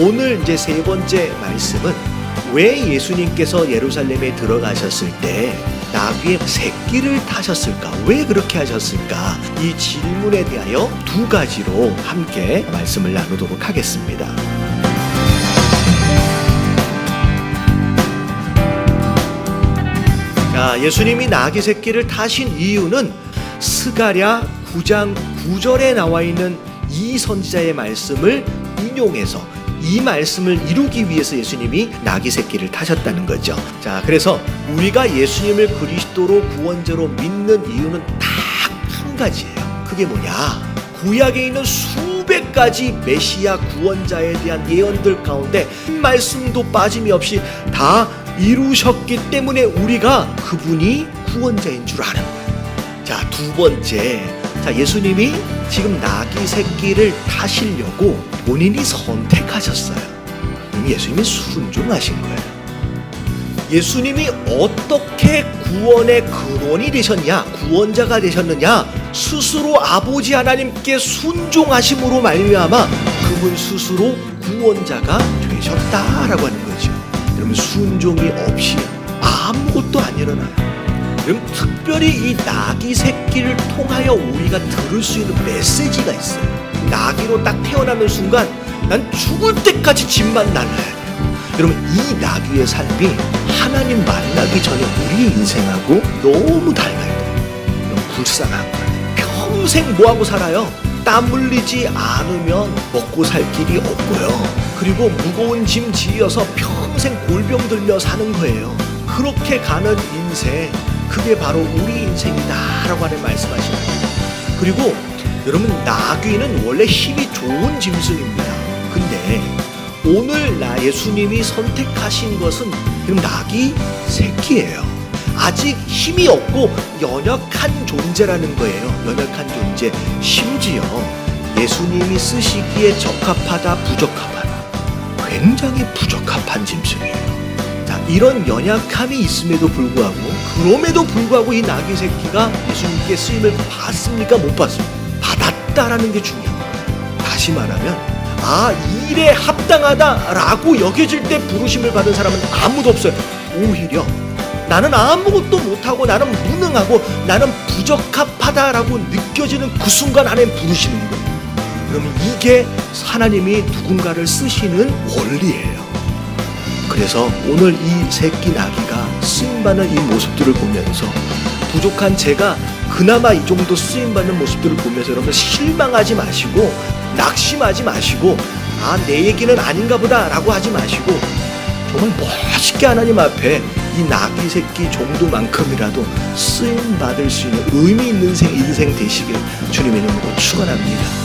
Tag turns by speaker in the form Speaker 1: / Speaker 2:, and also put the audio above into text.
Speaker 1: 오늘 이제 세 번째 말씀은 왜 예수님께서 예루살렘에 들어가셨을 때 나귀의 새끼를 타셨을까? 왜 그렇게 하셨을까? 이 질문에 대하여 두 가지로 함께 말씀을 나누도록 하겠습니다. 자, 예수님이 나귀 새끼를 타신 이유는 스가랴 9장 9절에 나와 있는 이 선지자의 말씀을 인용해서 이 말씀을 이루기 위해서 예수님이 나귀 새끼를 타셨다는 거죠. 자, 그래서 우리가 예수님을 그리스도로 구원자로 믿는 이유는 딱 한 가지예요. 그게 뭐냐? 구약에 있는 수백 가지 메시아 구원자에 대한 예언들 가운데 한 말씀도 빠짐이 없이 다 이루셨기 때문에 우리가 그분이 구원자인 줄 아는 거예요. 자, 두 번째. 자, 예수님이 지금 나귀 새끼를 타시려고 본인이 선택하셨어요. 예수님이 순종하신 거예요. 예수님이 어떻게 구원의 근원이 되셨냐, 구원자가 되셨느냐, 스스로 아버지 하나님께 순종하심으로 말미암아 그분 스스로 구원자가 되셨다라고 하는 거죠. 여러분 순종이 없이 아무것도 안 일어나요. 그럼 특별히 이 나귀 새끼를 통하여 우리가 들을 수 있는 메시지가 있어요. 나귀로 딱 태어나는 순간 난 죽을 때까지 집만 날라야 돼요. 여러분 이 나귀의 삶이 하나님 만나기 전에 우리 인생하고 너무 달라요. 불쌍한 거예요. 평생 뭐하고 살아요? 땀 흘리지 않으면 먹고 살 길이 없고요. 그리고 무거운 짐 지어서 평생 골병 들며 사는 거예요. 그렇게 가는 인생, 그게 바로 우리 인생이다라고 하는 말씀하시는 거예요. 그리고 여러분 나귀는 원래 힘이 좋은 짐승입니다. 근데 오늘 나 예수님이 선택하신 것은 그럼 나귀 새끼예요. 아직 힘이 없고 연약한 존재라는 거예요. 연약한 존재. 심지어 예수님이 쓰시기에 적합하다, 부적합하다. 굉장히 부적합한 짐승이에요. 자, 이런 연약함이 있음에도 불구하고, 그럼에도 불구하고 이 나귀 새끼가 예수님께 쓰임을 받습니까? 못 받습니까? 받았다라는 게 중요한 거예요. 다시 말하면, 아, 이 일에 합당하다라고 여겨질 때 부르심을 받은 사람은 아무도 없어요. 오히려 나는 아무것도 못하고 나는 무능하고 나는 부적합하다라고 느껴지는 그 순간 안에 부르시는 거예요. 그러면 이게 하나님이 누군가를 쓰시는 원리예요. 그래서 오늘 이 새끼 나귀가 쓰임받는 이 모습들을 보면서 부족한 제가 그나마 이 정도 쓰임받는 모습들을 보면서 여러분 실망하지 마시고 낙심하지 마시고 아 내 얘기는 아닌가 보다 라고 하지 마시고 정말 멋있게 하나님 앞에 이 나귀 새끼 정도만큼이라도 쓰임 받을 수 있는 의미 있는 인생 되시길 주님의 이름으로 축원합니다.